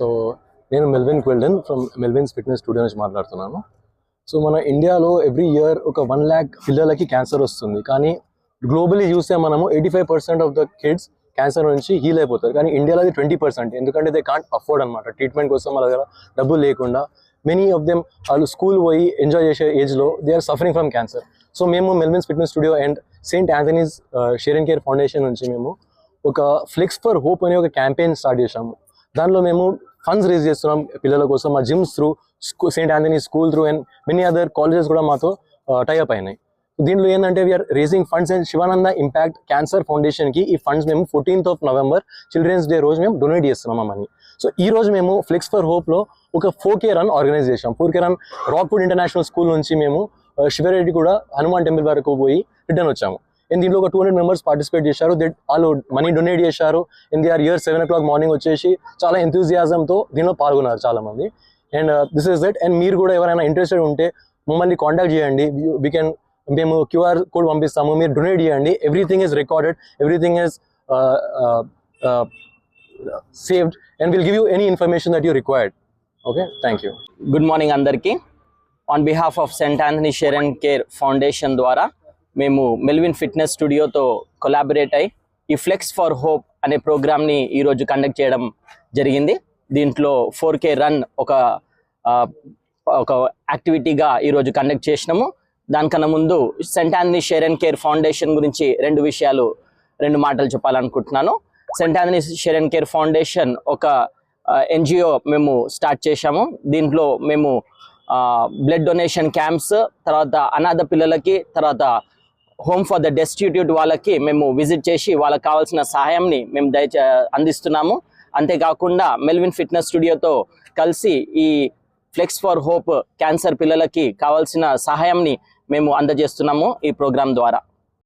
So నేను Melvin Quildon from Melvin's fitness studio నుంచి మాట్లాడుతున్నాను. సో మన ఇండియాలో ఎవ్రీ ఇయర్ ఒక వన్ ల్యాక్ పిల్లలకి క్యాన్సర్ వస్తుంది. కానీ గ్లోబలీ చూస్తే మనము eighty five percent of the kids cancer నుంచి హీల్ అయిపోతారు. కానీ ఇండియాలో అది ట్వంటీ పర్సెంట్ ఎందుకంటే దే కాంట్ అఫోర్డ్ అనమాట ట్రీట్మెంట్ కోసం వాళ్ళ దగ్గర డబ్బులు లేకుండా మెనీ ఆఫ్ దెమ్ వాళ్ళు స్కూల్ పోయి ఎంజాయ్ చేసే ఏజ్లో they are suffering from cancer so మేము Melvin's fitness studio and Saint Anthony's Share Care Foundation నుంచి మేము ఒక ఫ్లెక్స్ ఫర్ హోప్ అనే ఒక క్యాంపెయిన్ స్టార్ట్ చేశాము. దానిలో మేము ఫండ్స్ రేజ్ చేస్తున్నాం పిల్లల కోసం మా gyms through Saint Anthony school through and many other colleges కూడా మాతో టైఅప్ అయినాయి. దీంట్లో ఏంటంటే we're raising funds and Shivananda impact cancer ఫౌండేషన్కి ఈ ఫండ్స్ మేము fourteenth of November children's day రోజు మేము డొనేట్ చేస్తున్నాం అని మనీ సో ఈ రోజు మేము ఫ్లెక్స్ ఫర్ హోప్లో ఒక ఫోర్ కే రన్ ఆర్గనైజ్ చేసాం four K run Rockwood International School నుంచి మేము శివరెడ్డి కూడా హనుమాన్ టెంపుల్ వరకు పోయి రిటర్న్ వచ్చాము. అండ్ దీంట్లో ఒక టూ హండ్రెడ్ మెంబర్స్ పార్టిసిపేట్ చేశారు. దే వాళ్ళు మనీ డొనేట్ చేశారు. In the our year seven o'clock morning వచ్చేసి చాలా ఎంతూజియాజంతో దీనిలో పాల్గొన్నారు చాలా మంది and this is that and మీరు కూడా ఎవరైనా ఇంట్రెస్టెడ్ ఉంటే మమ్మల్ని కాంటాక్ట్ చేయండి. వీ కెన్ మేము క్యూఆర్ కోడ్ పంపిస్తాము. మీరు డొనేట్ చేయండి. Everything is recorded everything is saved and will give you any information that you required okay thank you good morning అందరికీ. On behalf of Saint Anthony Share and Care Foundation ద్వారా మేము Melvin fitness స్టూడియోతో collaborate అయి ఈ flex for hope అనే ప్రోగ్రామ్ని ఈరోజు conduct చేయడం జరిగింది. దీంట్లో ఫోర్ కే రన్ ఒక ఒక యాక్టివిటీగా ఈరోజు కండక్ట్ చేసినాము. దానికన్నా ముందు Saint Anthony Share and Care Foundation గురించి రెండు విషయాలు రెండు మాటలు చెప్పాలనుకుంటున్నాను. Saint Anthony Share and Care Foundation ఒక ఎన్జిఓ మేము స్టార్ట్ చేశాము. దీంట్లో మేము బ్లడ్ డొనేషన్ క్యాంప్స్ తర్వాత అనాథ పిల్లలకి తర్వాత హోమ్ ఫర్ ద డెస్టిట్యూట్ వాళ్ళకి మేము విజిట్ చేసి వాళ్ళకి కావాల్సిన సహాయంని మేము దయచే అందిస్తున్నాము. అంతేకాకుండా మెల్విన్ ఫిట్నెస్ స్టూడియోతో కలిసి ఈ ఫ్లెక్స్ ఫర్ హోప్ క్యాన్సర్ పిల్లలకి కావాల్సిన సహాయంని మేము అందజేస్తున్నాము ఈ ప్రోగ్రాం ద్వారా.